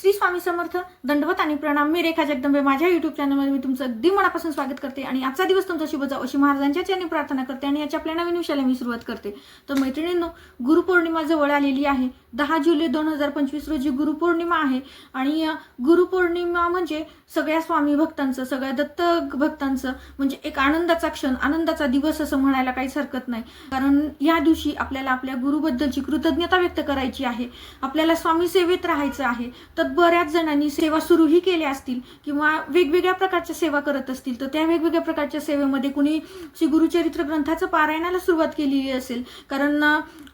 श्री स्वामी समर्थ दंडवत आणि प्रणाम. मी रेखा जगदंबे. माझ्या युट्यूब चॅनलमध्ये मी तुमचं अगदी मनापासून स्वागत करते आणि आजचा दिवस तुमचा शुभ जाऊ अशी महाराजांच्या चरणी प्रार्थना करते आणि याच्या आपल्या नवीन विषयाला मी सुरुवात करते. तर मैत्रिणींनो गुरुपौर्णिमा जवळ आलेली आहे. दहा जुलै दोन हजार पंचवीस रोजी गुरुपौर्णिमा आहे आणि गुरुपौर्णिमा म्हणजे सगळ्या स्वामी भक्तांचं सगळ्या दत्त भक्तांचं म्हणजे एक आनंदाचा क्षण आनंदाचा दिवस असं म्हणायला काहीच हरकत नाही. कारण या दिवशी आपल्याला आपल्या गुरुबद्दलची कृतज्ञता व्यक्त करायची आहे. आपल्याला स्वामी सेवेत राहायचं आहे. तर बऱ्याच जणांनी सेवा सुरूही केल्या असतील किंवा वेगवेगळ्या प्रकारच्या सेवा करत असतील तर त्या वेगवेगळ्या प्रकारच्या सेवेमध्ये कुणी श्री गुरुचरित्र ग्रंथाचं पारायणाला सुरुवात केलेली असेल. कारण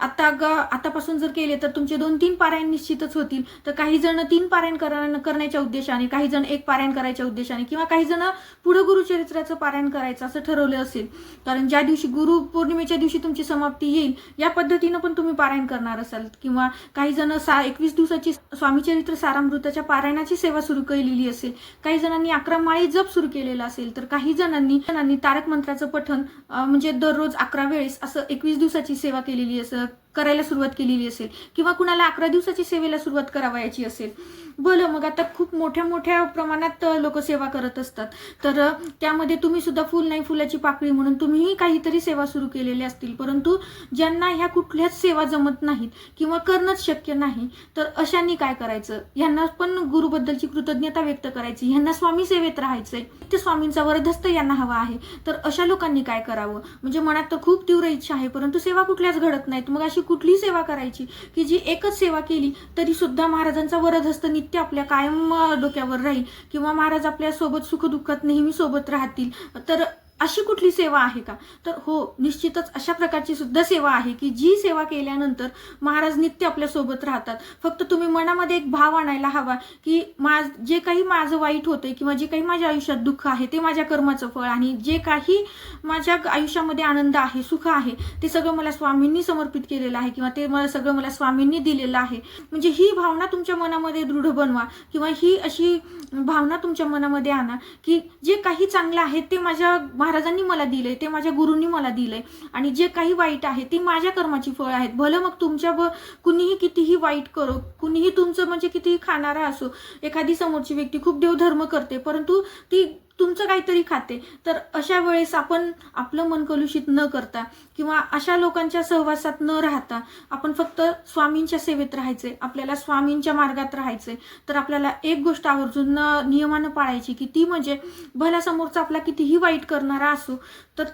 आता ग आतापासून जर केले तर तुमचे दोन तीन पारायण निश्चितच होतील. तर काही जण तीन पारायण करा- करण्याच्या उद्देशाने काही जण एक पारायण करायच्या उद्देशाने किंवा काही जण पुढं गुरुचरित्राचं पारायण करायचं असं ठरवलं असेल. कारण ज्या दिवशी गुरु पौर्णिमेच्या दिवशी तुमची समाप्ती येईल या पद्धतीनं पण तुम्ही पारायण करणार असाल. किंवा काही जण सा एकवीस दिवसाची स्वामीचरित्र सारामृताच्या पारायणाची सेवा सुरू केलेली असेल. काही जणांनी अकरा माळी जप सुरू केलेला असेल तर काही जणांनी जणांनी तारक मंत्राचं पठण म्हणजे दररोज अकरा वेळेस असं एकवीस दिवसाची सेवा केलेली असत करायला सुरुवात केलेली असेल किंवा कुणाला अकरा दिवसाची सेवेला सुरुवात करावयाची असेल. बरं मग आता खूप मोठ्या मोठ्या प्रमाणात लोक सेवा करत असतात. तर त्यामध्ये तुम्ही सुद्धा फुल नाही फुलाची पाकळी म्हणून तुम्हीही काहीतरी सेवा सुरू केलेल्या असतील. परंतु ज्यांना ह्या कुठल्याच सेवा जमत नाहीत किंवा करणंच शक्य नाही तर अशांनी काय करायचं? यांना पण गुरुबद्दलची कृतज्ञता व्यक्त करायची. ह्यांना स्वामी सेवेत राहायचंय. ते स्वामींचा वरदस्त यांना हवा आहे. तर अशा लोकांनी काय करावं? म्हणजे मनात तर खूप तीव्र इच्छा आहे परंतु सेवा कुठल्याच घडत नाहीत. मग अशी कुठली सेवा करायची? की जी एकच सेवा केली तरी सुद्धा महाराजांचा वरदहस्त नित्य आपल्या कायम डोक्यावर राहील. किंवा महाराज आपल्यासोबत सुखदुःखात नेहमी सोबत राहतील. तर अशी कुठली सेवा आहे का? तर हो निश्चितच अशा प्रकारची सुद्धा सेवा आहे की जी सेवा केल्यानंतर महाराज नित्य आपल्यासोबत राहतात. फक्त तुम्ही मनामध्ये एक भाव आणायला हवा की माझ जे काही माझं वाईट होतंय किंवा जे काही माझ्या आयुष्यात दुःख आहे ते माझ्या कर्माचं फळ आणि जे काही माझ्या आयुष्यामध्ये आनंद आहे सुख आहे ते सगळं मला स्वामींनी समर्पित केलेलं आहे किंवा ते मला सगळं मला स्वामींनी दिलेलं आहे. म्हणजे ही भावना तुमच्या मनामध्ये दृढ बनवा किंवा ही अशी भावना तुमच्या मनामध्ये आणा की जे काही चांगलं आहे ते माझ्या महाराजांनी मला दिले ते माझ्या गुरुंनी मला दिले आणि जे काही वाईट आहे ते माझ्या कर्माची फळ आहेत. भलं मग तुमच्या ब कुणीही कितीही वाईट करो कुणीही तुमचं म्हणजे कितीही खाणारा असो एखादी समोरची व्यक्ती खूप देवधर्म करते परंतु ती तुमचं काहीतरी खाते. तर अशा वेळेस आपण आपलं मन कलुषित न करता किंवा अशा लोकांच्या सहवासात न राहता आपण फक्त स्वामींच्या सेवेत राहायचे आपल्याला स्वामींच्या मार्गात राहायचे. तर आपल्याला एक गोष्ट आवर्जून न- नियमानं पाळायची की ती म्हणजे भला समोरचा आपला कितीही वाईट करणारा असो तर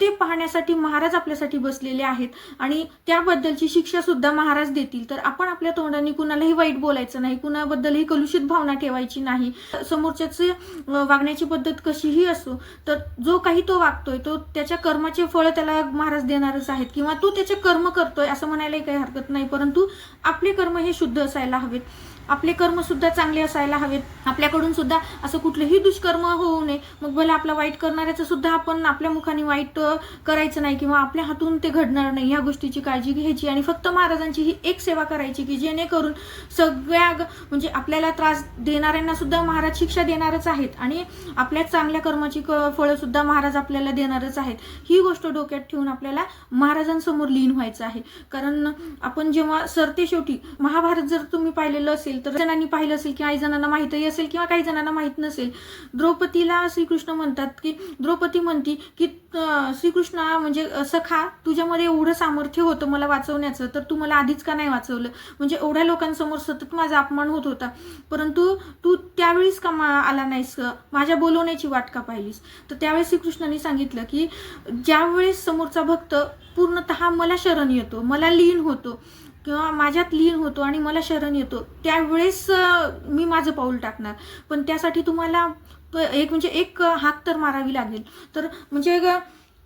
ते पाहण्यासाठी महाराज आपल्यासाठी बसलेले आहेत. आणि त्याबद्दलची शिक्षा सुद्धा महाराज देतील. तर आपण आपल्या तोंडाने कुणालाही वाईट बोलायचं नाही कुणाबद्दलही कलुषित भावना ठेवायची नाही. समोरच्याचे वागण्याची पद्धत कशीही असो तर जो काही तो वागतोय तो त्याच्या कर्माचे फळ त्याला महाराज देणारच आहेत. किंवा तो त्याचे कर्म करतोय असं म्हणायलाही काही हरकत नाही. परंतु आपले कर्म हे शुद्ध असायला हवेत. आपले कर्म सुद्धा चांगले असायला हवेत. आपल्याकडून सुद्धा असं कुठलंही दुष्कर्म होऊ नये. मग भले आपला वाईट करणाऱ्याचं सुद्धा आपण आपल्या मुखाने वाईट करायचं नाही किंवा आपल्या हातून ते घडणार नाही. ह्या गोष्टीची काळजी घ्यायची आणि फक्त महाराजांची ही एक सेवा करायची की जेणेकरून सगळ्या म्हणजे आपल्याला त्रास देणाऱ्यांना सुद्धा महाराज शिक्षा देणारच आहेत आणि आपल्या चांगल्या कर्माची क फळं सुद्धा महाराज आपल्याला देणारच आहेत. ही गोष्ट डोक्यात ठेवून आपल्याला महाराजांसमोर लीन व्हायचं आहे. कारण आपण जेव्हा सरते शेवटी महाभारत जर तुम्ही पाहिलेलं असेल तर जणांनी पाहिलं असेल किंवा काही जणांना माहितही असेल किंवा काही जणांना माहीत नसेल. द्रौपदीला श्रीकृष्ण म्हणतात की द्रौपदी म्हणती की श्रीकृष्ण म्हणजे सखा तुझ्यामध्ये एवढं सामर्थ्य होतं मला वाचवण्याचं तर तू मला आधीच का नाही वाचवलं? म्हणजे एवढ्या लोकांसमोर सतत माझा अपमान होत होता. परंतु तू त्यावेळीस का मा- आला नाहीस माझ्या बोलवण्याची वाट का पाहिलीस? तर त्यावेळेस श्रीकृष्णाने सांगितलं की ज्यावेळेस समोरचा भक्त पूर्णतः मला शरण येतो मला लीन होतो किंवा माझ्यात लीन होतो आणि मला शरण येतो त्यावेळेस मी माझं पाऊल टाकणार. पण त्यासाठी तुम्हाला एक म्हणजे एक हाक तर मारावी लागेल. तर म्हणजे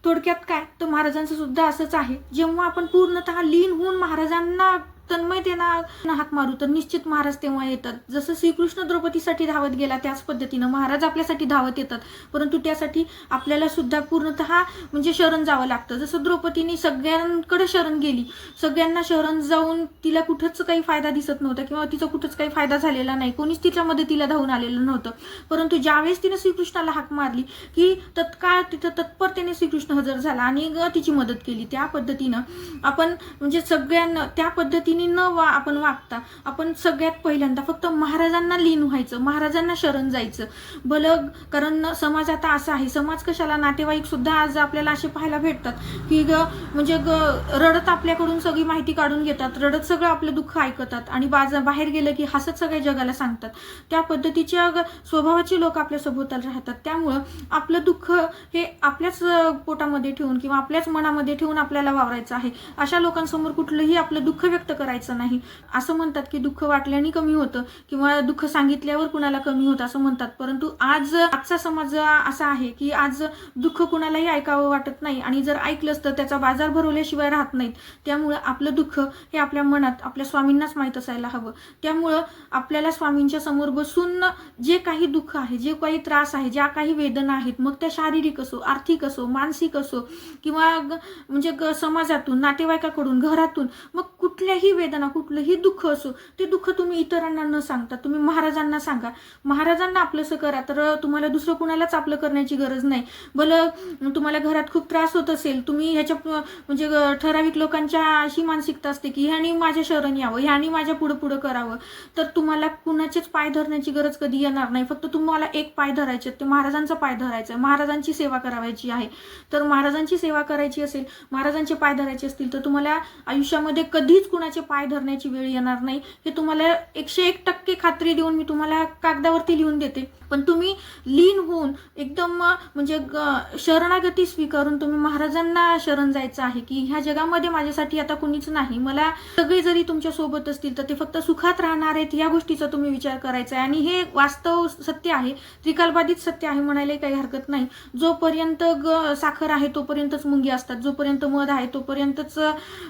थोडक्यात काय? तर महाराजांचं सुद्धा असंच आहे. जेव्हा आपण पूर्णतः लीन होऊन महाराजांना तन्मयतेनं हाक मारू तर निश्चित महाराज तेव्हा येतात. जसं श्रीकृष्ण द्रौपदीसाठी धावत गेला त्याच पद्धतीनं महाराज आपल्यासाठी धावत येतात. परंतु त्यासाठी आपल्याला सुद्धा पूर्णतः म्हणजे शरण जावं लागतं. जसं द्रौपदीने सगळ्यांकडे शरण गेली सगळ्यांना शरण जाऊन तिला कुठंच काही फायदा दिसत नव्हता किंवा तिचा कुठंच काही फायदा झालेला नाही. कोणीच तिच्या मदतीला धावून आलेलं नव्हतं. परंतु ज्यावेळेस तिने श्रीकृष्णाला हाक मारली की तत्काळ तिथं तत्परतेने श्रीकृष्ण हजर झाला आणि ग तिची मदत केली त्या पद्धतीनं आपण म्हणजे सगळ्यांना त्या पद्धतीनं पद्धतीने न वा आपण वागता आपण सगळ्यात पहिल्यांदा फक्त महाराजांना लीन व्हायचं महाराजांना शरण जायचं. भलं कारण समाज आता असा आहे समाज कशाला नातेवाईक सुद्धा आज आपल्याला असे पाहायला भेटतात की ग म्हणजे ग रडत आपल्याकडून सगळी माहिती काढून घेतात रडत सगळं आपलं दुःख ऐकतात आणि बाजा बाहेर गेलं की हसत सगळ्या जगाला सांगतात. त्या पद्धतीच्या ग- स्वभावाची लोक आपल्या सभोवताल राहतात. त्यामुळं आपलं दुःख हे आपल्याच पोटामध्ये ठेवून किंवा आपल्याच मनामध्ये ठेवून आपल्याला वावरायचं आहे. अशा लोकांसमोर कुठलंही आपलं दुःख व्यक्त करायचं नाही. असं म्हणतात की दुःख वाटल्याने कमी होतं किंवा दुःख सांगितल्यावर कुणाला कमी होतं असं म्हणतात. परंतु आज आजचा समाज असा आहे की आज दुःख कुणालाही ऐकावं वाटत नाही आणि जर ऐकलंच तर त्याचा बाजार भरवल्याशिवाय राहत नाहीत. त्यामुळं आपलं दुःख हे आपल्या मनात आपल्या स्वामींनाच माहीत असायला हवं. त्यामुळं आपल्याला स्वामींच्या समोर बसून जे काही दुःख आहे जे काही त्रास आहे ज्या काही वेदना आहेत मग त्या शारीरिक असो आर्थिक असो मानसिक असो किंवा म्हणजे समाजातून नातेवाईकाकडून घरातून मग कुठल्याही वेदना कुठलंही दुःख असो ते दुःख तुम्ही इतरांना न सांगता तुम्ही महाराजांना सांगा. महाराजांना आपलंसं करा तर तुम्हाला दुसरं कुणालाच आपलं करण्याची गरज नाही. भलं तुम्हाला घरात खूप त्रास होत असेल तुम्ही ह्याच्या म्हणजे ठराविक लोकांच्या अशी मानसिकता असते की ह्यानी माझ्या शरण यावं ह्यानी माझ्या पुढं पुढं करावं. तर तुम्हाला कुणाचेच पाय धरण्याची गरज कधी येणार नाही. फक्त तुम्हाला एक पाय धरायचे ते महाराजांचा पाय धरायचा महाराजांची सेवा करावायची आहे. तर महाराजांची सेवा करायची असेल महाराजांचे पाय धरायचे असतील तर तुम्हाला आयुष्यामध्ये कधीच कुणाचे पाय धरण्याची वेळ येणार नाही. हे तुम्हाला एकशे एक टक्के खात्री देऊन मी तुम्हाला कागदावरती लिहून देते. पण तुम्ही लीन होऊन एकदम म्हणजे ग- शरणागती स्वीकारून तुम्ही महाराजांना शरण जायचं आहे की ह्या जगामध्ये माझ्यासाठी आता कुणीच नाही. मला सगळे जरी तुमच्यासोबत असतील तर ते फक्त सुखात राहणार आहेत या गोष्टीचा तुम्ही विचार करायचा आहे. आणि हे वास्तव सत्य आहे. त्रिकालबाधित सत्य आहे म्हणायला काही हरकत नाही. जोपर्यंत ग साखर आहे तोपर्यंतच मुंगी असतात. जोपर्यंत मध आहे तोपर्यंतच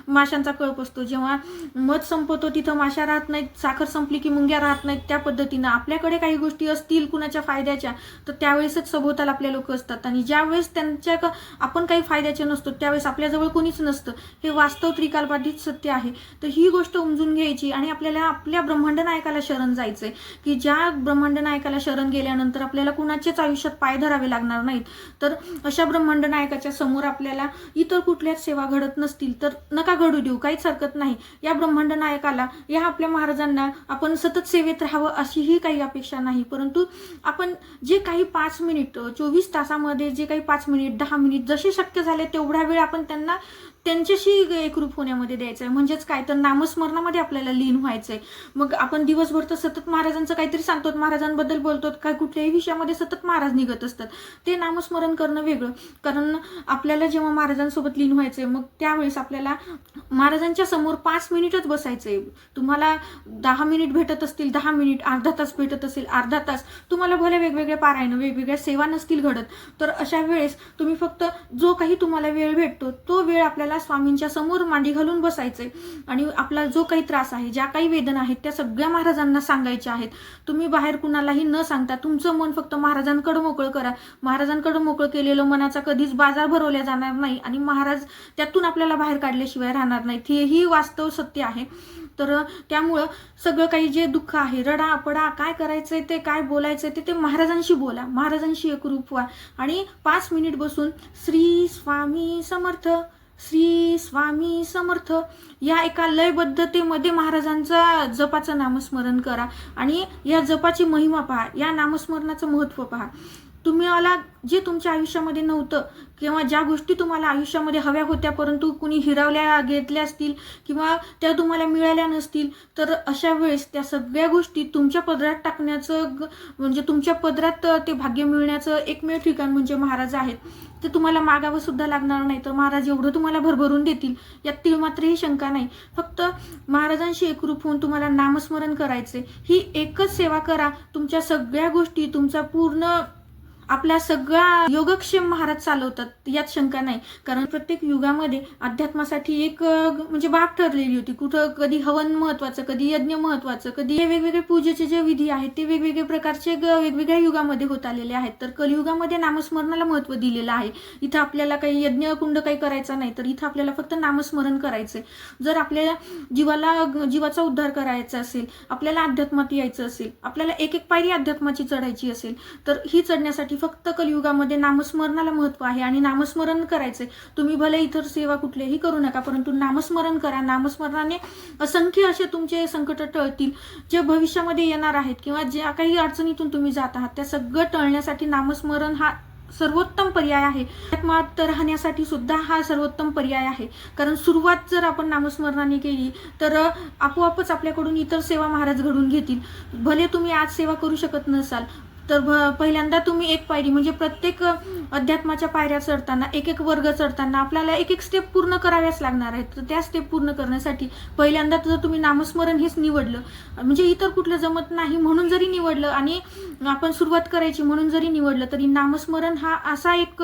माशांचा कळप असतो. जेव्हा मध संपतो तिथं माशा राहत नाहीत साखर संपली की मुंग्या राहत नाहीत त्या पद्धतीनं. आपल्याकडे काही गोष्टी असतील कुणाच्या फायद्याच्या तर त्यावेळेसच सभोवताल आपल्या लोक असतात. आणि ज्यावेळेस त्यांच्या आपण काही फायद्याचे नसतो त्यावेळेस आपल्याजवळ कोणीच नसतं. हे वास्तव त्रिकालबाधित सत्य आहे. तर ही गोष्ट उमजून घ्यायची आणि आपल्याला आपल्या ब्रह्मांड नायकाला शरण जायचंय. की ज्या ब्रह्मांड नायकाला शरण गेल्यानंतर आपल्याला कुणाच्याच आयुष्यात पाय धरावे लागणार नाहीत. तर अशा ब्रह्मांड नायकाच्या समोर आपल्याला इतर कुठल्याच सेवा घडत नसतील तर नका घडू देऊ. काहीच हरकत नाही. या ब्रह्मांड नायकाला या आपल्या महाराजांना आपण सतत सेवेत राहावं अशीही काही अपेक्षा नाही. परंतु आपण जे काही पाच मिनिट चोवीस तासामध्ये जे काही पाच मिनिट दहा मिनिट जसे शक्य झाले तेवढा वेळ आपण त्यांना त्यांच्याशी एकरूप होण्यामध्ये द्यायचं आहे म्हणजेच काय? तर नामस्मरणामध्ये आपल्याला लीन व्हायचं आहे मग आपण दिवसभर तर सतत महाराजांचं काहीतरी सांगतो महाराजांबद्दल बोलतो काय कुठल्याही विषयामध्ये सतत महाराज निघत असतात. ते नामस्मरण करणं वेगळं. कारण आपल्याला जेव्हा महाराजांसोबत लीन व्हायचं आहे मग त्यावेळेस आपल्याला महाराजांच्या समोर पाच मिनिटच बसायचं आहे तुम्हाला दहा मिनिट भेटत असतील दहा मिनिट अर्धा तास भेटत असेल अर्धा तास. तुम्हाला भले वेगवेगळ्या पारायणं वेगवेगळ्या सेवा नसतील घडत. तर अशा वेळेस तुम्ही फक्त जो काही तुम्हाला वेळ भेटतो तो वेळ आपल्याला स्वामींच्या समोर मांडी घालून बसायचंय. आणि आपला जो काही त्रास आहे ज्या काही वेदना आहेत त्या सगळ्या महाराजांना सांगायच्या आहेत. तुम्ही बाहेर कुणालाही न सांगता तुमचं मन फक्त महाराजांकडे मोकळं करा. महाराजांकडे मोकळं केलेलं मनाचा कधीच बाजार भरवल्या जाणार नाही आणि महाराज त्यातून आपल्याला बाहेर काढल्याशिवाय राहणार नाही. हेही वास्तव सत्य आहे. तर त्यामुळं सगळं काही जे दुःख आहे रडा पडा काय करायचंय ते काय बोलायचंय ते ते महाराजांशी बोला. महाराजांशी एकरूप व्हा. आणि पाच मिनिट बसून श्री स्वामी समर्थ. श्री स्वामी समर्थ. या एका लयबद्धतेमध्ये महाराजांचा जपाचं नामस्मरण करा आणि या जपाची महिमा पहा. या नामस्मरणाचं महत्त्व पहा. तुम्ही मला जे तुमच्या आयुष्यामध्ये नव्हतं किंवा ज्या गोष्टी तुम्हाला आयुष्यामध्ये हव्या होत्या परंतु कुणी हिरावल्या घेतल्या असतील किंवा त्या तुम्हाला मिळाल्या नसतील तर अशा वेळेस त्या सगळ्या गोष्टी तुमच्या पदरात टाकण्याचं ग- म्हणजे तुमच्या पदरात ते भाग्य मिळण्याचं एकमेव ठिकाण म्हणजे महाराज आहेत. ते तुम्हाला मागावं सुद्धा लागणार नाही तर महाराज एवढं तुम्हाला भरभरून देतील यात ती मात्रही शंका नाही. फक्त महाराजांशी एकरूप होऊन तुम्हाला नामस्मरण करायचे ही एकच सेवा करा तुमच्या सगळ्या गोष्टी तुमचा पूर्ण आपला सगळा योगक्षेम महाराज चालवतात यात शंका नाही. कारण प्रत्येक युगामध्ये अध्यात्मासाठी एक म्हणजे बाब ठरलेली होती. कुठं कधी हवन महत्वाचं कधी यज्ञ महत्वाचं कधी हे वेगवेगळे पूजेचे जे विधी आहेत ते वेगवेगळे प्रकारचे ग- वेगवेगळ्या युगामध्ये होत आलेले आहेत. तर कलियुगामध्ये नामस्मरणाला महत्त्व दिलेलं आहे. इथं आपल्याला काही यज्ञ कुंड काही करायचा नाही तर इथं आपल्याला फक्त नामस्मरण करायचंय. जर आपल्याला जीवाला जीवाचा उद्धार करायचा असेल आपल्याला अध्यात्मात यायचं असेल आपल्याला एक एक पायरी अध्यात्माची चढायची असेल तर ही चढण्यासाठी की फक्त कलियुगामध्ये नामस्मरणाला महत्त्व आहे आणि नामस्मरण करायचंय. तुम्ही भले इतर सेवा कुठल्याही करू नका परंतु नामस्मरण करा. नामस्मरणाने असंख्य असे तुमचे संकट टळतील. जे भविष्यामध्ये येणार आहेत किंवा ज्या काही अडचणीतून तुम्ही जात आहात त्या सगळं टळण्यासाठी नामस्मरण हा सर्वोत्तम पर्याय आहे. आत्मात राहण्यासाठी सुद्धा हा सर्वोत्तम पर्याय आहे. कारण सुरुवात जर आपण नामस्मरणाने केली तर आपोआपच आपल्याकडून इतर सेवा महाराज घडून घेतील. भले तुम्ही आज सेवा करू शकत नसाल तर भ- पहिल्यांदा तुम्ही एक पायरी म्हणजे प्रत्येक अध्यात्माच्या पायऱ्या चढताना एक एक वर्ग चढताना आपल्याला एक एक स्टेप पूर्ण कराव्याच लागणार आहेत. तर त्या स्टेप पूर्ण करण्यासाठी पहिल्यांदा जर तुम्ही नामस्मरण हेच निवडलं म्हणजे इतर कुठलं जमत नाही म्हणून जरी निवडलं आणि आपण सुरुवात करायची म्हणून जरी निवडलं तरी नामस्मरण हा असा एक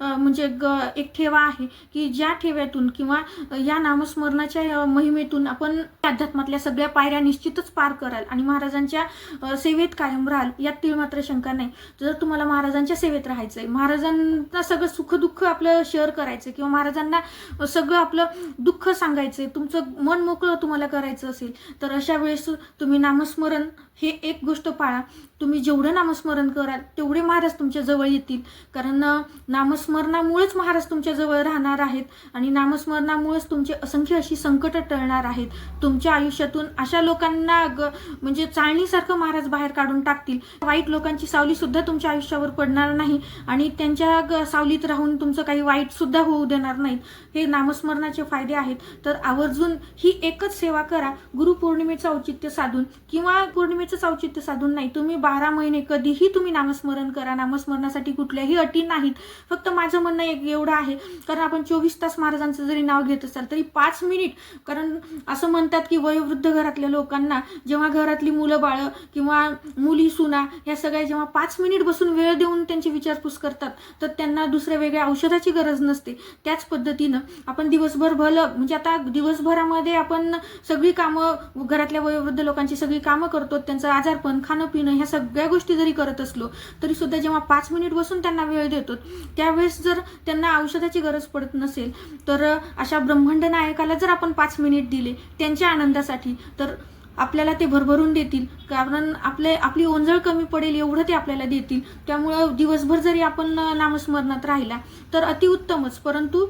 म्हणजे ग- एक ठेवा आहे की ज्या ठेव्यातून किंवा या नामस्मरणाच्या मोहिमेतून आपण अध्यात्मातल्या सगळ्या पायऱ्या निश्चितच पार कराल आणि महाराजांच्या सेवेत कायम राहाल यात ती मात्र शंका नाही. जर तुम्हाला महाराजांच्या सेवेत राहायचंय महाराजांना सगळं सुखदुःख आपलं शेअर करायचं किंवा महाराजांना सगळं आपलं दुःख सांगायचंय तुमचं मन मोकळं तुम्हाला करायचं असेल तर अशा वेळेस तुम्ही नामस्मरण हे एक गोष्ट पाळा. तुम्ही जेवढं नामस्मरण कराल तेवढे महाराज तुमच्या जवळ येतील. कारण नामस्मरणामुळेच महाराज तुमच्या जवळ राहणार आहेत आणि नामस्मरणामुळेच तुमचे असंख्य अशी संकट टळणार आहेत. तुमच्या आयुष्यातून अशा लोकांना ग- म्हणजे चाळणीसारखं महाराज बाहेर काढून टाकतील. वाईट लोकांची सावली सुद्धा तुमच्या आयुष्यावर पडणार नाही आणि त्यांच्या ग- सावलीत राहून तुमचं काही वाईट सुद्धा होऊ देणार नाहीत. हे नामस्मरणाचे फायदे आहेत. तर आवर्जून ही एकच सेवा करा. गुरुपौर्णिमेचं औचित्य साधून किंवा पौर्णिमेचंच औचित्य साधून नाही तुम्ही बा बारा महिने कधीही तुम्ही नामस्मरण करा. नामस्मरणासाठी कुठल्याही अटी नाहीत. फक्त माझं म्हणणं एक एवढं आहे. कारण आपण चोवीस तास महाराजांचं जरी नाव घेत असाल तरी पाच मिनिट कारण असं म्हणतात की वयोवृद्ध घरातल्या लोकांना जेव्हा घरातली मुलं बाळं किंवा मुली सुना ह्या सगळ्या जेव्हा पाच मिनिट बसून वेळ देऊन त्यांची विचारपूस करतात तर त्यांना दुसऱ्या वेगळ्या औषधाची गरज नसते. त्याच पद्धतीनं आपण दिवसभर भलं म्हणजे आता दिवसभरामध्ये आपण सगळी कामं घरातल्या वयोवृद्ध लोकांची सगळी कामं करतो त्यांचं आजारपण खाणं पिणं ह्या सगळ्या गोष्टी जरी करत असलो तरी सुद्धा जेव्हा पाच मिनिट बसून त्यांना वेळ देतो त्यावेळेस जर त्यांना औषधाची गरज पडत नसेल तर अशा ब्रह्मांड नायकाला जर आपण पाच मिनिट दिले त्यांच्या आनंदासाठी तर आपल्याला ते भरभरून देतील. कारण आपले आपली ओंजळ कमी पडेल एवढं ते आपल्याला देतील. त्यामुळं दिवसभर जरी आपण नामस्मरणात राहिला तर अतिउत्तमच. परंतु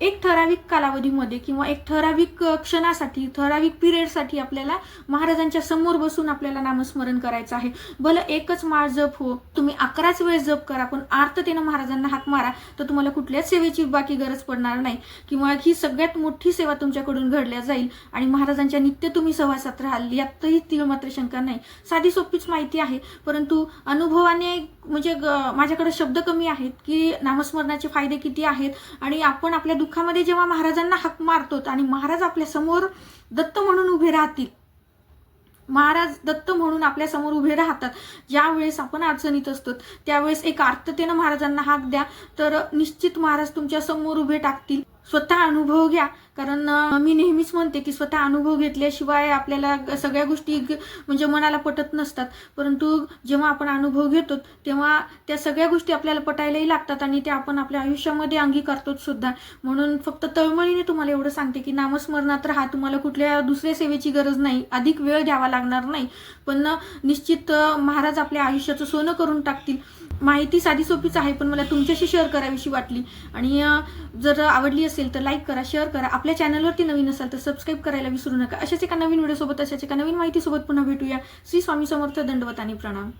एक ठराविक कालावधीमध्ये किंवा एक ठराविक क्षणासाठी ठराविक पिरियडसाठी आपल्याला महाराजांच्या समोर बसून आपल्याला नामस्मरण करायचं आहे. भलं एकच माळ जप हो तुम्ही अकराच वेळ जप करा पण आर्ततेनं महाराजांना हाक मारा तर तुम्हाला कुठल्याच सेवेची बाकी गरज पडणार नाही. किंवा ही सगळ्यात मोठी सेवा तुमच्याकडून घडल्या जाईल आणि महाराजांच्या नित्य तुम्ही सहवासात राहाल यातही ती मात्र शंका नाही. साधी सोपीच माहिती आहे परंतु अनुभवाने म्हणजे ग- माझ्याकडे शब्द कमी आहेत की नामस्मरणाचे फायदे किती आहेत आणि आपण आपल्या दुःखामध्ये जेव्हा महाराजांना हाक मारतो आणि महाराज आपल्यासमोर दत्त म्हणून उभे राहतील महाराज दत्त म्हणून आपल्यासमोर उभे राहतात ज्यावेळेस आपण अडचणीत असतो त्यावेळेस एक आर्ततेनं महाराजांना हाक द्या तर निश्चित महाराज तुमच्यासमोर उभे टाकतील. स्वतः अनुभव घ्या. कारण मी नेहमीच म्हणते की स्वतः अनुभव घेतल्याशिवाय आपल्याला सगळ्या गोष्टी ग- म्हणजे मनाला पटत नसतात. परंतु जेव्हा आपण अनुभव घेतो तेव्हा त्या सगळ्या गोष्टी आपल्याला पटायलाही लागतात आणि त्या आपण आपल्या आयुष्यामध्ये अंगीकारतोच सुद्धा. म्हणून फक्त तळमळीने तुम्हाला एवढं सांगते की नामस्मरणात राहा. तुम्हाला कुठल्या दुसऱ्या सेवेची गरज नाही. अधिक वेळ द्यावा लागणार नाही. पण निश्चित महाराज आपल्या आयुष्याचं सोनं करून टाकतील. माहिती साधी सोपीच आहे पण मला तुमच्याशी शेअर करावीशी वाटली. आणि जर आवडली असेल तर लाईक करा शेअर करा. आपल्या चॅनलवरती नवीन असाल तर सबस्क्राईब करायला विसरू नका. अशाच एका नवीन व्हिडिओसोबत अशाच एका नवीन माहितीसोबत पुन्हा भेटूया. श्री स्वामी समर्थ दंडवत आणि प्रणाम.